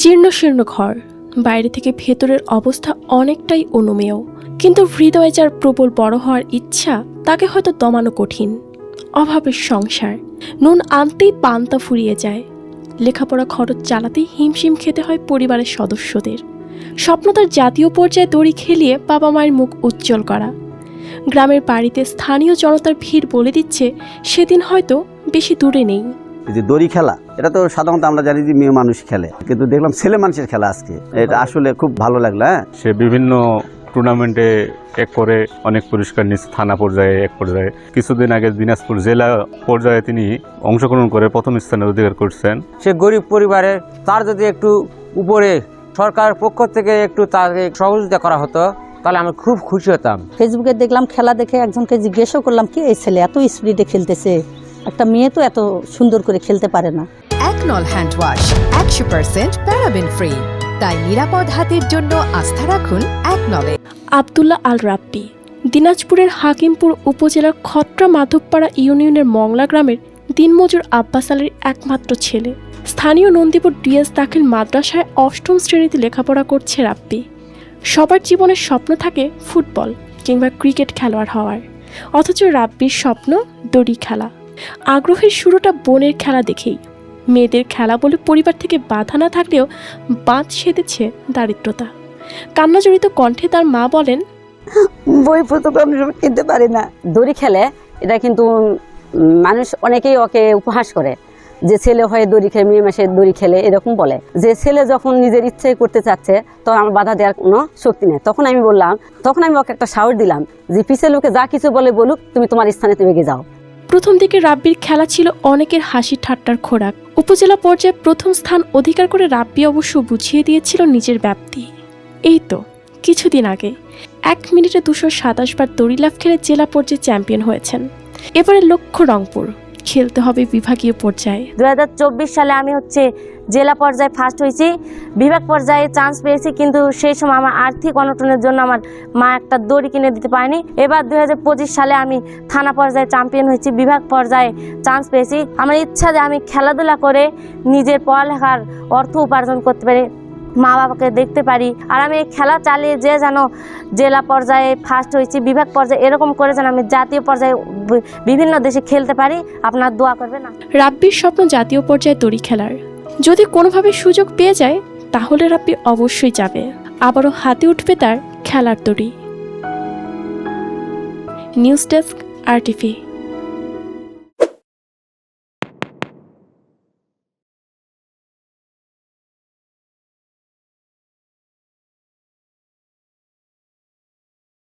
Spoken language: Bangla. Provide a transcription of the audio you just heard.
জীর্ণ শীর্ণ ঘর। বাইরে থেকে ভেতরের অবস্থা অনেকটাই অনুমেয়। কিন্তু হৃদয়ে যার প্রবল বড় হওয়ার ইচ্ছা, তাকে হয়তো দমানো কঠিন। অভাবের সংসার। নুন আনতেই পান্তা ফুরিয়ে যায়। লেখাপড়া খরচ চালাতেই হিমশিম খেতে হয় পরিবারের সদস্যদের। স্বপ্ন তার জাতীয় পর্যায়ে দড়ি খেলিয়ে বাবা মায়ের মুখ উজ্জ্বল করা। গ্রামের বাড়িতে স্থানীয় জনতার ভিড় বলে দিচ্ছে, সেদিন হয়তো বেশি দূরে নেই। এই যে দড়ি খেলা এটা তো সাধারণত আমরা জানি যে মেয়ে মানুষ খেলে। কিন্তু দেখলাম ছেলে মানুষের খেলা আজকে। এটা আসলে খুব ভালো লাগল হ্যাঁ? সে বিভিন্ন টুর্নামেন্টে এক করে অনেক পুরস্কার নিচ্ছে থানা পর্যায়ে এক পর্যায়ে। কিছুদিন আগে দিনাজপুর জেলা পর্যায়ে তিনি অংশগ্রহণ করে প্রথম স্থানের অধিকার করছেন। সে গরিব পরিবারের তার যদি একটু উপরে সরকার পক্ষ থেকে একটু তাকে সহযোগিতা করা হতো তাহলে আমি খুব খুশি হতাম। ফেসবুকে দেখলাম খেলা দেখে একজনকে জিজ্ঞেসও করলাম কি এই ছেলে? এত স্পিডে খেলতেছে। একটা মেয়ে তো এত সুন্দর করে খেলতে পারে না। একনল হ্যান্ড ওয়াশ একশো পার্সেন্ট প্যারাবেন ফ্রি। তাই নিরাপদ হাতের জন্য আস্থা রাখুন একনলে আবদুল্লাহ আল রাব্বি দিনাজপুরের হাকিমপুর উপজেলার খট্রা মাধবপাড়া ইউনিয়নের মংলা গ্রামের দিনমজুর আব্বাস আলীর একমাত্র ছেলে। স্থানীয় নন্দীপুর ডিএস দাখিল মাদ্রাসায় অষ্টম শ্রেণীতে লেখাপড়া করছে রাব্বি। সবার জীবনের স্বপ্ন থাকে ফুটবল কিংবা ক্রিকেট খেলোয়াড় হওয়ার। অথচ রাব্বির স্বপ্ন দড়ি খেলা। আগ্রহের শুরুটা বোনের খেলা দেখেই। মেয়েদের খেলা বলে পরিবার থেকে বাধা না থাকলেও বাঁধ সেধেছে দারিদ্রতা। কান্নাজড়িত কণ্ঠে তার মা বলেন বই পুস্তক আমি কিনতে পারি না। দড়ি খেলে এটা কিন্তু মানুষ অনেকেই ওকে উপহাস করে। যে ছেলে হয়ে দড়ি খেলে মেয়ে মাসে দড়ি খেলে এরকম বলে। যে ছেলে যখন নিজের ইচ্ছে করতে চাচ্ছে তখন আমার বাধা দেওয়ার কোনো শক্তি নেই। তখন আমি বললাম তখন আমি ওকে একটা সাহস দিলাম যে পিছের লোকে যা কিছু বলে বলুক তুমি তোমার স্থানে তুমি এগিয়ে যাও। প্রথম দিকে রাব্বির খেলা ছিল অনেকের হাসি ঠাট্টার খোরাক। উপজেলা পর্যায়ে প্রথম স্থান অধিকার করে রাব্বি অবশ্য বুঝিয়ে দিয়েছিল নিজের ব্যাপ্তি। এই তো, কিছুদিন আগে এক মিনিটে দুশো সাতাশ বার দড়ি লাভ খেলে জেলা পর্যায়ে চ্যাম্পিয়ন হয়েছেন। এবারে লক্ষ্য রংপুর। খেলতে হবে বিভাগীয় পর্যায়ে। দু হাজার চব্বিশ সালে আমি হচ্ছে জেলা পর্যায়ে ফার্স্ট হয়েছি। বিভাগ পর্যায়ে চান্স পেয়েছি, কিন্তু সেই সময় আমার আর্থিক অনটনের জন্য আমার মা একটা দড়ি কিনে দিতে পারেনি। এবার দু হাজার পঁচিশ সালে আমি থানা পর্যায়ে চ্যাম্পিয়ন হয়েছি, বিভাগ পর্যায়ে চান্স পেয়েছি। আমার ইচ্ছা যে আমি খেলাধুলা করে নিজের পড়ালেখার অর্থ উপার্জন করতে পারি। মা বাবাকে দেখতে পারি। আর আমি এই খেলা চালিয়ে যে যেন জেলা পর্যায়ে ফার্স্ট হয়েছি, বিভাগ পর্যায়ে, এরকম করে যেন আমি জাতীয় পর্যায়ে বিভিন্ন দেশে খেলতে পারি, আপনার দোয়া করবেন না। রাব্বির স্বপ্ন জাতীয় পর্যায়ে দড়ি খেলার। যদি কোনোভাবে সুযোগ পেয়ে যায়, তাহলে রাব্বি অবশ্যই যাবে। আবারও হাতে উঠবে তার খেলার দড়ি নিউজ ডেস্ক আরটিভি